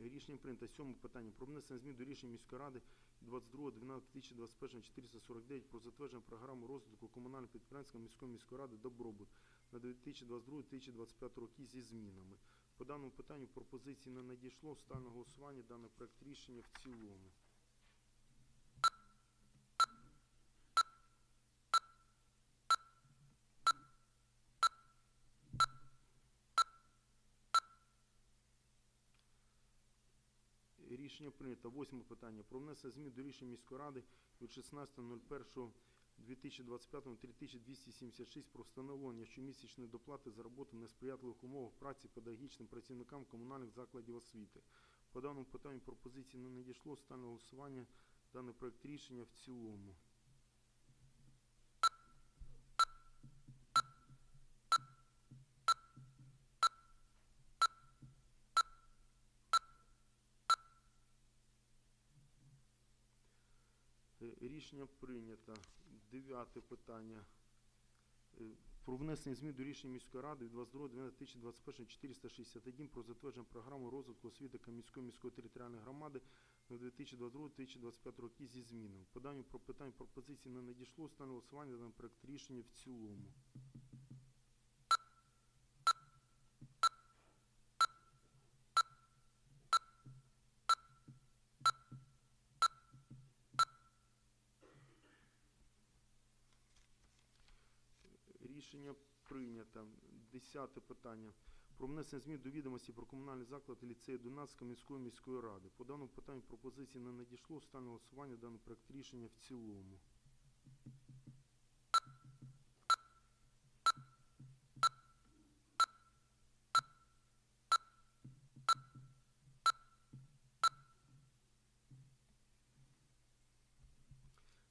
Рішення прийнято. Сьоме питання про внесення змін до рішення міської ради 22.12.2021-449 про затвердження програми розвитку комунального підприємства міської міської ради добробут на 2022-2025 роки зі змінами. По даному питанню пропозиції не надійшло. Стане голосування даний проект рішення в цілому. Рішення прийнято. Восьме питання. Про внесення змін до рішення міської ради від 16.01.2025 3276 про встановлення щомісячної доплати за роботу в несприятливих умовах праці педагогічним працівникам комунальних закладів освіти. По даному питанню пропозиції не надійшло. Стане голосування даний проект рішення в цілому. Рішення прийнято. Дев'яте питання. Е, Про внесення змін до рішення міської ради від 22.12.2021 461 про затвердження програми розвитку освіти Кам'янської міської територіальної громади на 2022-2025 роки зі змінами. Поданню про питань пропозиції не надійшло. Стане голосування за проект рішення в цілому. Рішення прийнято. Десяте питання. Про внесення змін до відомості про комунальний заклад ліцею Дунацької міської міської ради. По даному питанню пропозиції не надійшло. Ставлю на голосування даний проект рішення в цілому.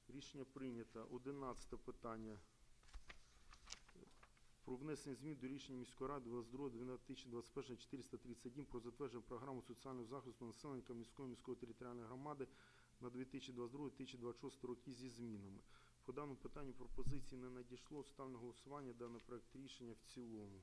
Рішення прийнято. Одинадцяте питання. Про внесення змін до рішення міської ради 22.12.2021 431 про затвердження програми соціального захисту населення міської міської територіальної громади на 2022-2026 роки зі змінами. По даному питанню пропозиції не надійшло. Ставлю голосування даний проект рішення в цілому.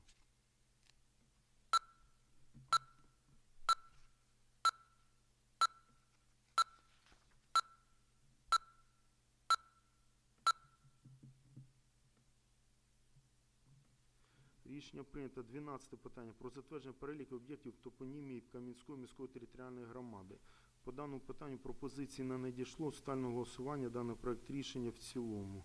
Рішення прийнято. 12 питання про затвердження переліку об'єктів топонімії Кам'янської міської територіальної громади. По даному питанню пропозиції не надійшло. Стальне голосування даний проект рішення в цілому.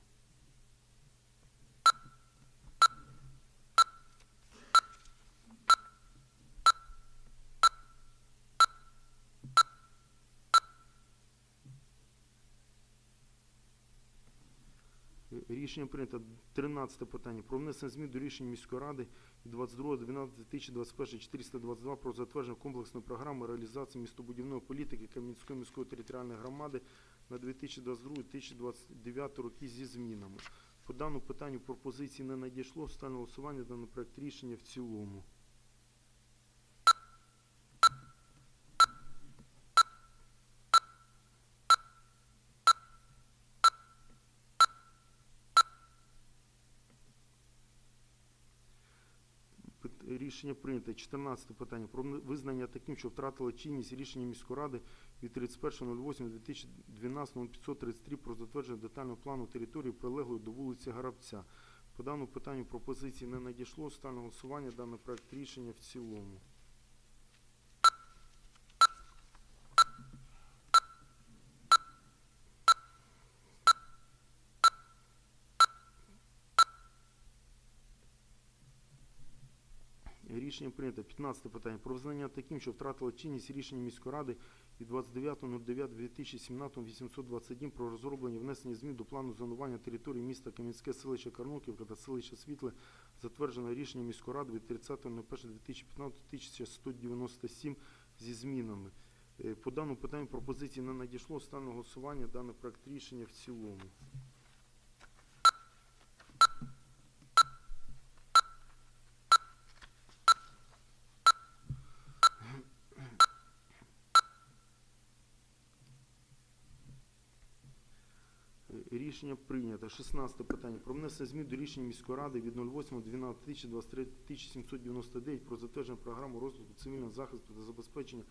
Рішення прийнято. 13 питання. Про внесення змін до рішень міської ради від 22.12.2021 422 про затвердження комплексної програми реалізації містобудівної політики Кам'янської міської територіальної громади на 2022-2029 роки зі змінами. По даному питанню пропозиції не надійшло. Стане голосування даний проект рішення в цілому. Рішення прийнято. 14 питання. Про визнання таким, що втратило чинність рішення міської ради від 31.08.2012 533 про затвердження детального плану території, прилеглої до вулиці Гарабця. По даному питанню пропозиції не надійшло. Стане голосування даний проект рішення в цілому. Рішення прийнято. 15 питання. Про визнання таким, що втратило чинність рішення міської ради від 29.09.2017 821 про розроблення внесення змін до плану зонування території міста Кам'янське селище Карноківка та селище Світле, затверджене рішенням міської ради від 30.01.2015 1197 зі змінами. Е, По даному питанню пропозиції не надійшло. Ставлю на голосування даний проект рішення в цілому. Рішення прийнято. 16 питання. Про внесення змін до рішення міської ради від 08.12.2023 1799 про затвердження програми розвитку цивільного захисту та забезпечення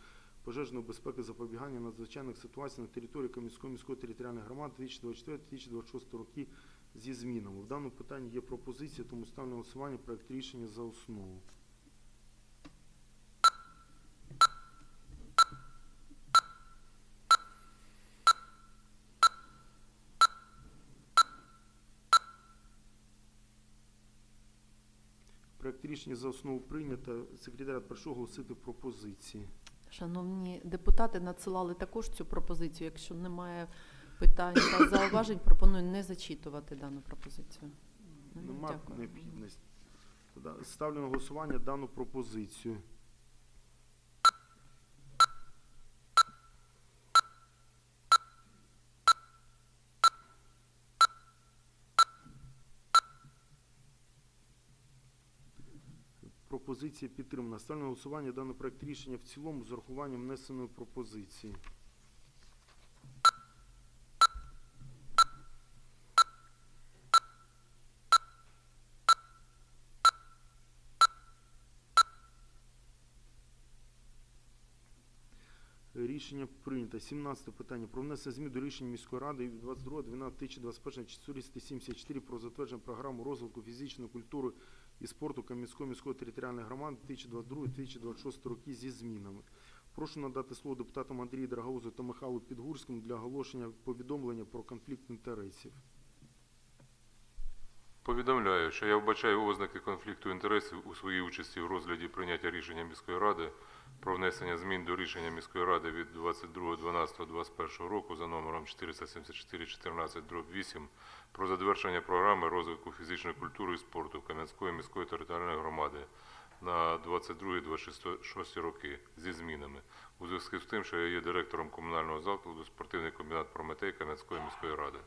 пожежної безпеки запобігання надзвичайних ситуацій на території Кам'янської міської територіальної громади 2024-2026 роки зі змінами. В даному питанні є пропозиція, тому ставлю голосування проект рішення за основу. Проект рішення за основу прийнято. Секретаріат прошу оголосити пропозиції. Шановні депутати надсилали також цю пропозицію. Якщо немає питань та зауважень, пропоную не зачитувати дану пропозицію. Нема Дякую. необхідності. Ставлю на голосування дану пропозицію. Пропозиція підтримана. Ставлю на голосування даний проект рішення в цілому з урахуванням внесеної пропозиції. Рішення прийнято. 17 питання. Про внесення змін до рішення міської ради від 22.12.2021 474 про затвердження програми розвитку фізичної культури і спорту Кам'янської міської територіальної громади 2022-2026 роки зі змінами. Прошу надати слово депутатам Андрію Драгаузу та Михайлу Підгурському для оголошення повідомлення про конфлікт інтересів. Повідомляю, що я вбачаю ознаки конфлікту інтересів у своїй участі в розгляді прийняття рішення міської ради про внесення змін до рішення міської ради від 22.12.21 року за номером 474-14-8 про затвердження програми розвитку фізичної культури і спорту Кам'янської міської територіальної громади на 22-26 роки зі змінами. У зв'язку з тим, що я є директором комунального закладу спортивний комбінат Прометей Кам'янської міської ради.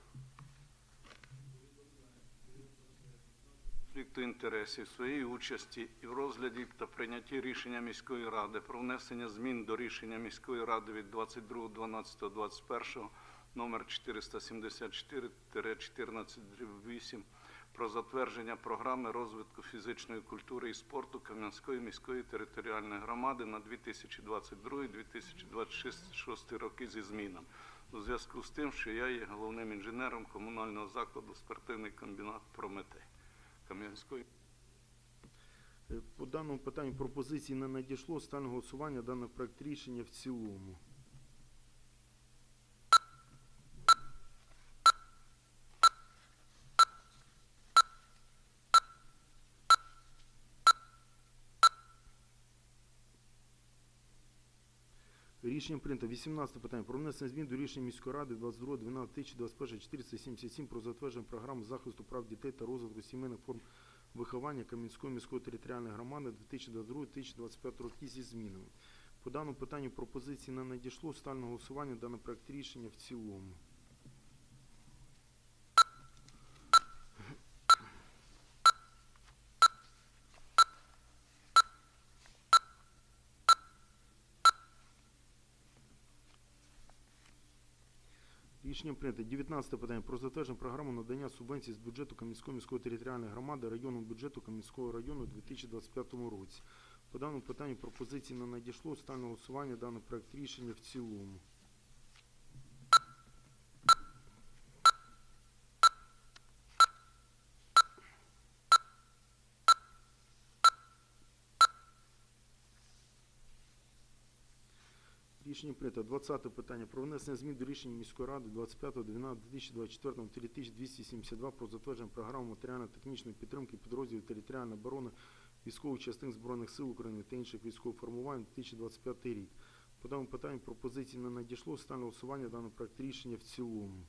Конфлікту інтересів своєї участі і в розгляді та прийнятті рішення міської ради про внесення змін до рішення міської ради від 22.12.21 номер 474-14-8 про затвердження програми розвитку фізичної культури і спорту Кам'янської міської територіальної громади на 2022-2026 роки зі змінами. У зв'язку з тим, що я є головним інженером комунального закладу спортивний комбінат Прометей. Кам'янської. Е, По даному питанню пропозиції не надійшло. Стане голосування даний проект рішення в цілому. Рішення прийнято. 18 питання. Про внесення змін до рішення міської ради 22.12.2021 477 про затвердження програми захисту прав дітей та розвитку сімейних форм виховання Кам'янської міської територіальної громади 2022-2025 роки зі змінами. По даному питанню пропозиції не надійшло. Стальне голосування даний проект рішення в цілому. Рішення прийнято. 19 питання про затвердження програми надання субвенцій з бюджету Кам'янської міської територіальної громади районному бюджету Кам'янського району у 2025 році. По даному питанню пропозиції не надійшло. Стане голосування даний проект рішення в цілому. Рішення прийнято. 20 питання про внесення змін до рішення міської ради 25.12.2024 3272 про затвердження програми матеріально-технічної підтримки підрозділів територіальної оборони військових частин Збройних сил України та інших військових формувань 2025 рік. По даному питанню пропозиції не надійшло. Стане голосування даного проект рішення в цілому.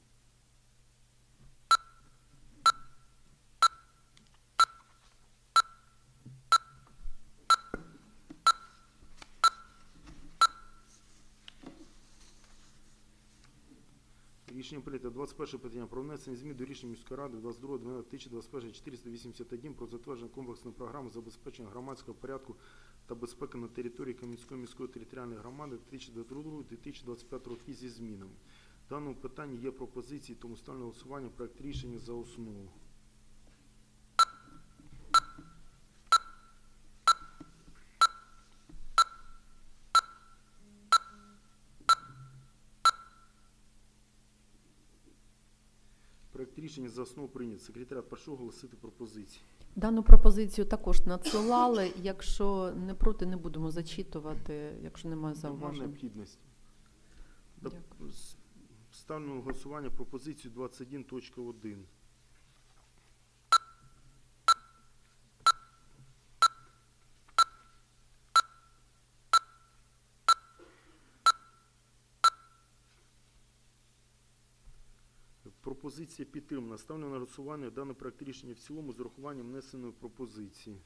Рішення прийнято. 21 питання про внесення змін до рішення міської ради 22.12.2021 481 про затвердження комплексної програми забезпечення громадського порядку та безпеки на території Кам'янської міської територіальної громади 2022-2025 роки зі змінами. В даному питанні є пропозиції, тому ставлю голосування проект рішення за основу. Проект рішення за основу прийнят. Секретаріат, прошу оголосити пропозиції. Дану пропозицію також надсилали. Якщо не проти, не будемо зачитувати, якщо немає Немає зауважень. необхідності. Дякую. Ставлю на голосування пропозицію 21.1. Пропозиція підтримана. Ставлю на голосування даний проект рішення в цілому з урахуванням внесеної пропозиції.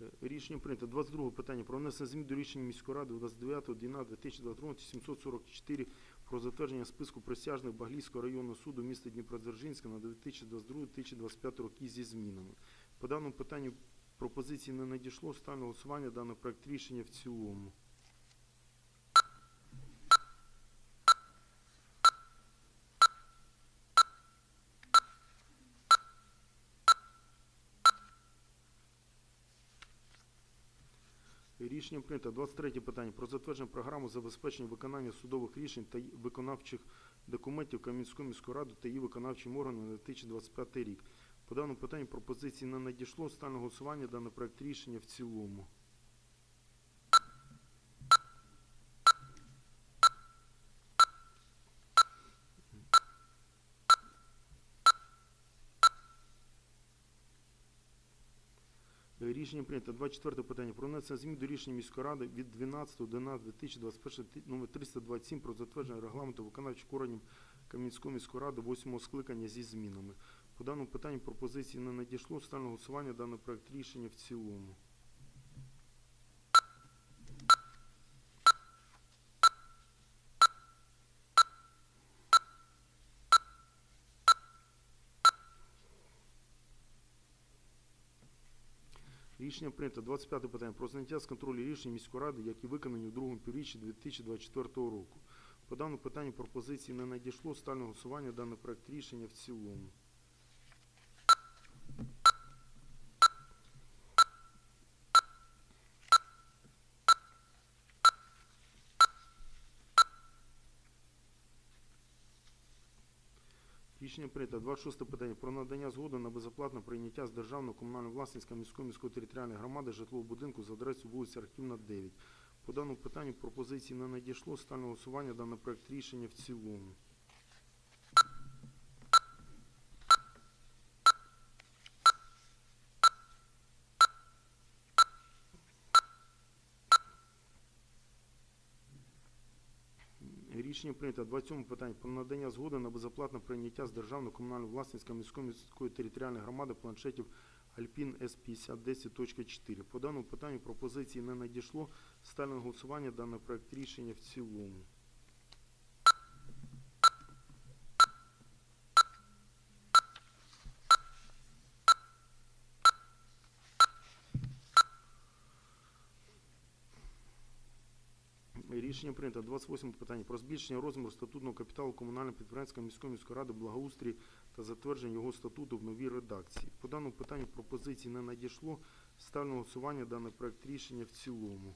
Е, Рішення прийнято. 22 питання про внесення змін до рішення міської ради 29.12.2022 744 про затвердження списку присяжних Баглійського районного суду міста Дніпродзержинська на 2022-2025 роки зі змінами. По даному питанню пропозиції не надійшло. Ставлю голосування даний проект рішення в цілому. Рішення прийнято. 23 питання про затвердження програми забезпечення виконання судових рішень та виконавчих документів Кам'янської міської ради та її виконавчим органам на 2025 рік. По даному питанню пропозиції не надійшло. Стане голосування даний проект рішення в цілому. Рішення прийнято. 24 питання про внесення змін до рішення міської ради від 12.11.2021 ти- номер 327 про затвердження регламенту виконавчих органів Кам'янської міської ради 8 скликання зі змінами. По даному питанню пропозиції не надійшло. Стане голосування даний проект рішення в цілому. Рішення прийнято. 25 питання про зняття з контролю рішень міської ради, які виконані у другому півріччі 2024 року. По даному питанню пропозиції не надійшло. Стальне голосування даний проект рішення в цілому. Рішення прийнято. 26 питання про надання згоди на безоплатне прийняття з державної комунальної власності міської міської територіальної громади житлового будинку за адресою вулиця Архівна 9. По даному питанню пропозиції не надійшло. Стане голосування даний проект рішення в цілому. Рішення прийнято. 27 питання про надання згоди на безоплатне прийняття з державної комунальної власності міської міської територіальної громади планшетів Альпін С 5010.4. По даному питанню пропозиції не надійшло. Стане голосування даний проект рішення в цілому. Рішення прийнято. 28 питання про збільшення розміру статутного капіталу комунального підприємства міської міської ради благоустрій та затвердження його статуту в новій редакції. По даному питанню пропозиції не надійшло. Ставлю голосування даний проект рішення в цілому.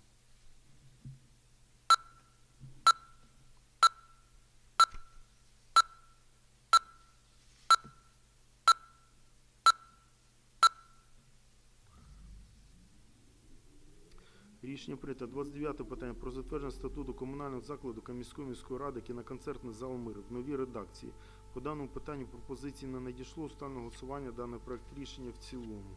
Рішення прийнято. 29 питання про затвердження статуту комунального закладу Кам'янської міської ради кіноконцертний зал мир в новій редакції. По даному питанню пропозиції не надійшло. Ставлю на голосування даний проект рішення в цілому.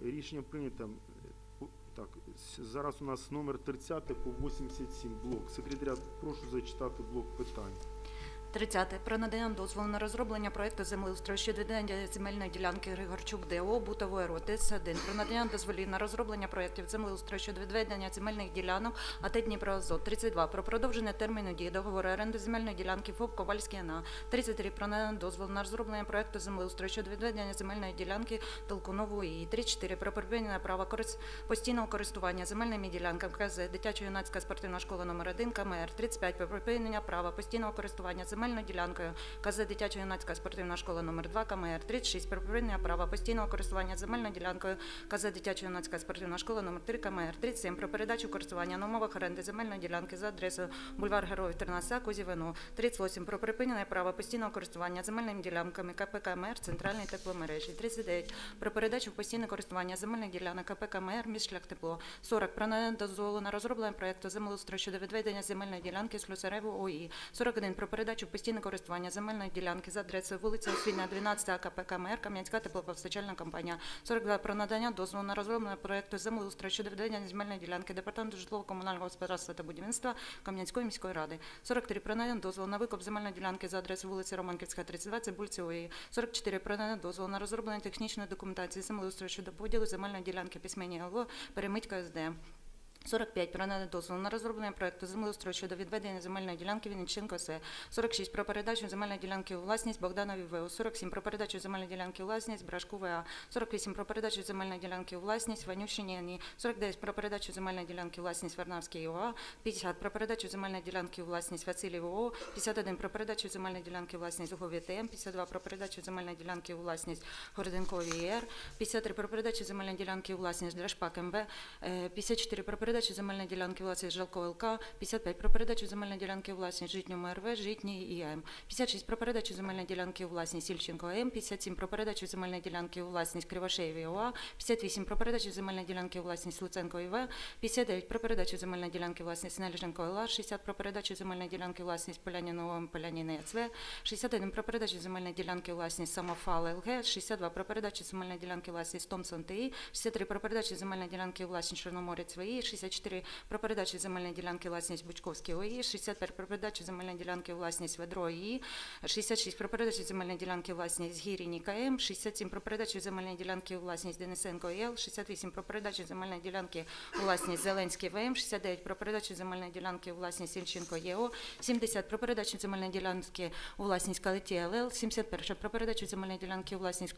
Рішення прийнято. Так, зараз у нас номер 30 по 87 блок. Секретаря, прошу зачитати блок питань. 30. Про надання дозволу на розроблення проекту землеустрою щодо відведення земельної ділянки Григорчук ДО Бутової РОТИС 1. Про надання дозволів на розроблення проектів землеустрою щодо відведення земельних ділянок АТ Дніпроазот. 32. Про продовження терміну дії договору оренди земельної ділянки ФОП Ковальський АНА. 33. Про надання дозволу на розроблення проекту землеустрою щодо відведення земельної ділянки Толкунову і 34. Про припинення права постійного користування земельними ділянками КЗ Дитячо-юнацька спортивна школа номер 1 КМР. 35. Про припинення права постійного користування земельною ділянкою КЗ Дитячо-юнацька спортивна школа номер 2 КМР. 36. Про припинення права постійного користування земельною ділянкою КЗ Дитячо-юнацька спортивна школа номер 3 КМР. 37. Про передачу користування на умовах оренди земельної ділянки за адресою бульвар Героїв 13 Козівину. 38. Про припинення права постійного користування земельними ділянками КП КМР центральної тепломережі. 39. Про передачу в постійне користування земельних ділянок КП КМР міськшлях тепло. 40. Про дозволу на розроблення проекту землеустрою щодо відведення земельної ділянки з Слюсареву ОІ. 41. Про передачу постійне користування земельної ділянки за адресою вулиця Освільна, 12 АКП КМР Кам'янська теплопостачальна компанія. 42. Про надання дозволу на розроблення проекту землеустрою щодо відведення земельної ділянки Департаменту житлово-комунального господарства та будівництва Кам'янської міської ради. 43. Про надання дозволу на викуп земельної ділянки за адресою вулиці Романківська, 32, Цибульці ОІ. 44. Про надання дозволу на розроблення технічної документації землеустрою щодо поділу земельної ділянки письмені ОЛО Перемитька СД. 45. Про надання дозволу на розроблення проекту землеустрою щодо відведення земельної ділянки Вінниченко С. 46. Про передачу земельної ділянки у власність Богданові ВО. 47. Про передачу земельної ділянки у власність Брашку ВА. 48. Про передачу земельної ділянки у власність Ванющині НІ. 49. Про передачу земельної ділянки у власність Варнавській ОА. 50. Про передачу земельної ділянки у власність Васильєву ООО. 51. Про передачу земельної ділянки у власність Гові ТМ. 52. Про передачу земельної ділянки у власність Городенковій ІР. 53. Про передачу земельної ділянки у власність Драшпак МВ. Е, 54. Про передачу земельної ділянки власність Жалко ЛК. 55. Про передачу земельної ділянки власність Житньому РВ, Житній ІАМ. 56. Про передачу земельної ділянки власність Сільченко АМ. 57. Про передачу земельної ділянки власність Кривошеєві ОА. 58. Про передачу земельної ділянки власність Луценко ІВ. 59. Про передачу земельної ділянки власність Нележенко ЛА. 60. Про передачу земельної ділянки власність Поляніна ОМ, Поляніна ЯЦВ. 61. Про передачу земельної ділянки власність Самофал ЛГ. 62. Про передачу земельної ділянки власність Томсон ТІ. 63. Про передачу земельної ділянки власність Чорноморець ВІ. 64. Про передачу земельної ділянки власність Бучковській ОІ. 65. Про передачу земельної ділянки власність Ведро ІІ. 66. Про передачу земельної ділянки власність Гіріні КМ. 67. Про передачу земельної ділянки власність Денисенко ІЛ. 68. Про передачу земельної ділянки власність Зеленський ВМ. 69. Про передачу земельної ділянки власність Сільченко ЄО. 70. Про передачу земельної ділянки у власність Калиті ЛЛ. 71. Про передачу земельної ділянки у власність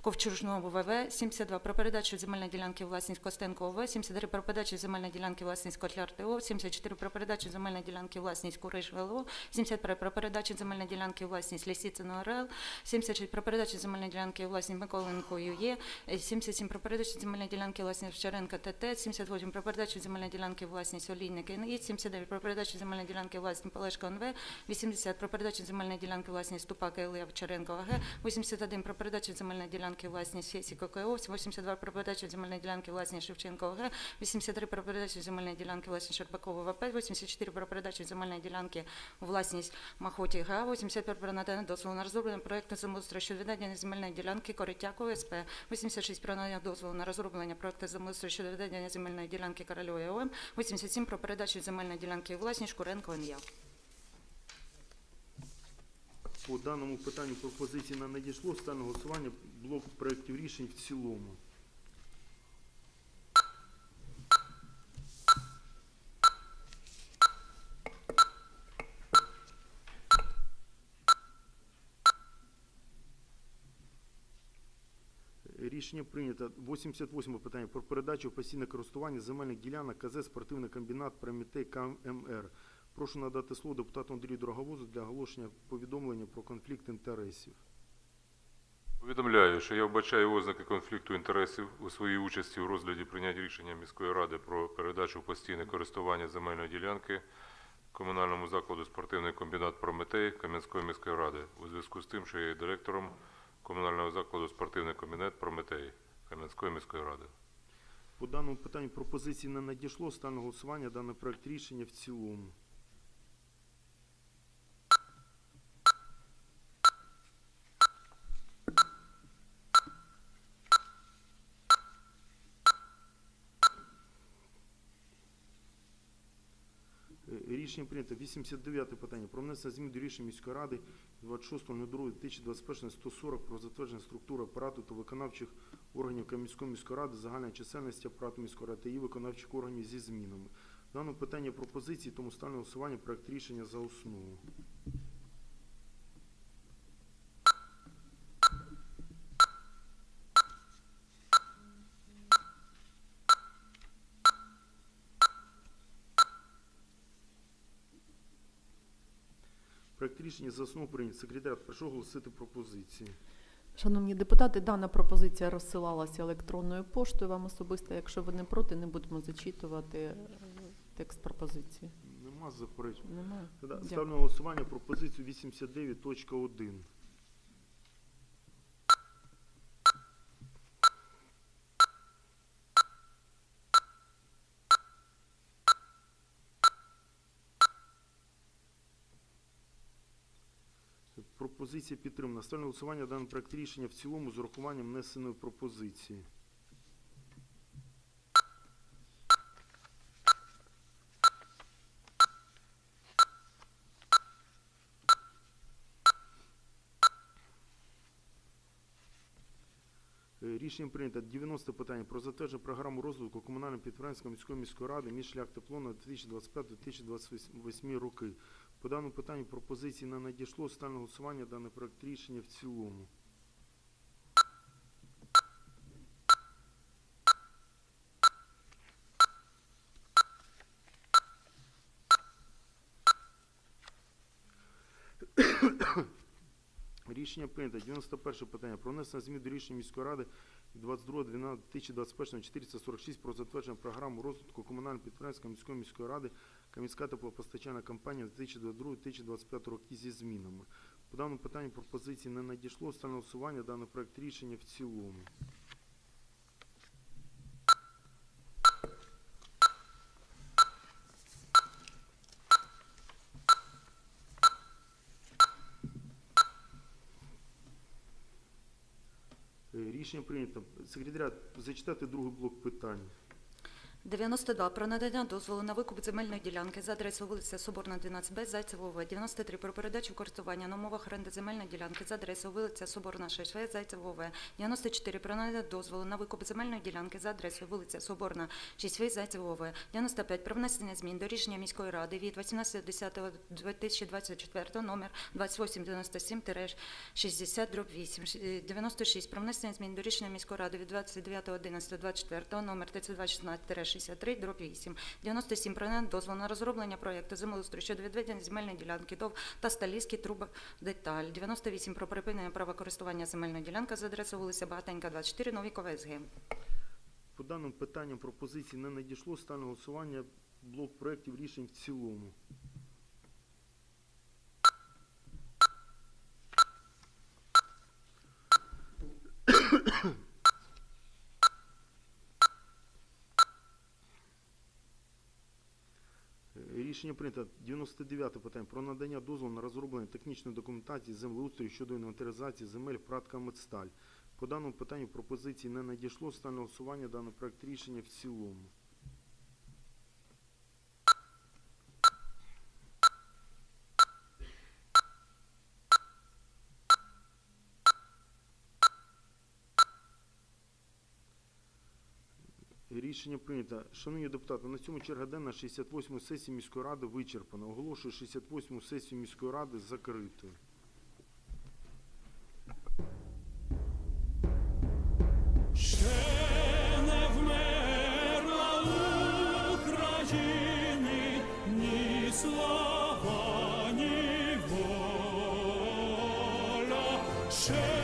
Ковчужного ВВ. 72. Про передачу земельної ділянки власність Костенко ОВ. 73. Про передачу земельної ділянки власність Котляр ТО. 74. Про передачу земельної ділянки власність Куриш ВЛО. 75. Про передачу земельної ділянки власність Лісіцина РЛ. 76. Про передачу земельної ділянки власність Миколенко ЮЄ. 77. Про передачу земельної ділянки власність Вчаренка ТТ. 78. Про передачу земельної ділянки власність Олійник НІ. 79. Про передачу земельної ділянки власність Палешко НВ. 80. Про передачу земельної ділянки власність Ступака Ілля Вчаренко АГ. 81. Про передачу земельної ділянки власність Фесі ККО. 82. Про передачу земельної ділянки власність Шевченко ОГ. 83. Про передачу земельної ділянки власність Щербакова ВП. 84. Про передачу земельної ділянки у власність Махоті ГА. 85. Про надання дозволу на розроблення проекту землеустрою щодо відведення земельної ділянки Коротякової СП. 86. Про надання дозволу на розроблення проекту землеустрою щодо відведення земельної ділянки Корольової ОМ. 87. Про передачу земельної ділянки у власність Шкуренко НЯ. По даному питанню пропозиції не надійшло. Ставлю на голосування блок проєктів рішень в цілому. Рішення прийнято. 88 питання про передачу в постійне користування земельних ділянок КЗ «Спортивний комбінат Прометей КМР». Прошу надати слово депутату Андрію Дороговозу для оголошення повідомлення про конфлікт інтересів. Повідомляю, що я вбачаю ознаки конфлікту інтересів у своїй участі у розгляді прийняття рішення міської ради про передачу постійне користування земельної ділянки комунальному закладу спортивний комбінат Прометей Кам'янської міської ради у зв'язку з тим, що я є директором комунального закладу спортивний комінет Прометей Кам'янської міської ради. По даному питанню пропозиції не надійшло. Стане голосування даний проект рішення в цілому. Рішення прийнято. 89 питання. Про внесення змін до рішення міської ради 26.02.2021 140 про затвердження структури апарату та виконавчих органів Кам'янської міської ради, загальної чисельності апарату міської ради та її виконавчих органів зі змінами. Дане питання пропозиції, тому ставлю голосування проект рішення за основу. Проект рішення за основу прийнято. Секретар, прошу оголосити пропозиції. Шановні депутати, дана пропозиція розсилалася електронною поштою вам особисто. Якщо ви не проти, не будемо зачитувати е, текст пропозиції. Нема заперечень. Немає? Тоді Дякую. ставлю на голосування пропозицію 89.1. Пропозиція підтримана. Ставлю голосування даний проект рішення в цілому з урахуванням внесеної пропозиції. Е, Рішенням прийнято 90 питання про затвердження програму розвитку комунального підприємства міської міської ради між шлях тепло на 2025-2028 роки. По даному питанню пропозиції не надійшло. Ставлю голосування даний проект рішення в цілому. Рішення прийнято. 91 питання. Про внесення змін до рішення міської ради від 22.12.2021 446 про затвердження програми розвитку комунального підприємства міської міської ради Кам'янська теплопостачальна компанія 2022-2025 роки зі змінами. По даному питанню пропозиції не надійшло. Ставлю на голосування даний проект рішення в цілому. Е, Рішення прийнято. Секретаріат, зачитати другий блок питань. 92. Про надання дозволу на викуп земельної ділянки за адресою вулиця Соборна, 12Б, Зайцево В. 93. Про передачу користування на умовах оренди земельної ділянки за адресою вулиця Соборна, 6В, Зайцево В. 94. Про надання дозволу на викуп земельної ділянки за адресою вулиця Соборна, 6В, Зайцево В. 95. Про внесення змін до рішення міської ради від 18.10.2024 номер 2897-60 дроб 8. 96. Про внесення змін до рішення міської ради від 29.11.24 номер 3216 63 дроб 8. 97. Про дозволу на розроблення проєкту землеустрою щодо відведення земельної ділянки ТОВ та Сталівський труба деталь. 98. Про припинення права користування земельної ділянки за адресою вулиця Багатенька, 24, Новікова СГ. По даним питанням пропозиції не надійшло. Стане голосування блок проєктів рішень в цілому. Рішення прийнято. 99 питання про надання дозволу на розроблення технічної документації землеустрою щодо інвентаризації земель Пратка Медсталь. По даному питанню пропозиції не надійшло. Стане голосування даний проект рішення в цілому. Рішення прийнято. Шановні депутати, на цьому черга денна 68 сесії міської ради вичерпана. Оголошую 68-му сесію міської ради закритою. Ще не вмерла України ні воля. Ще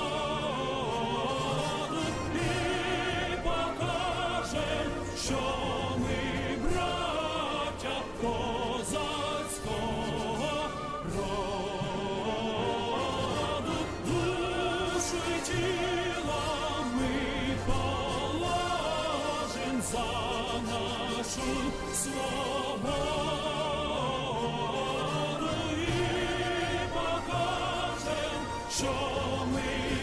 нашу свободу покажем, що ми.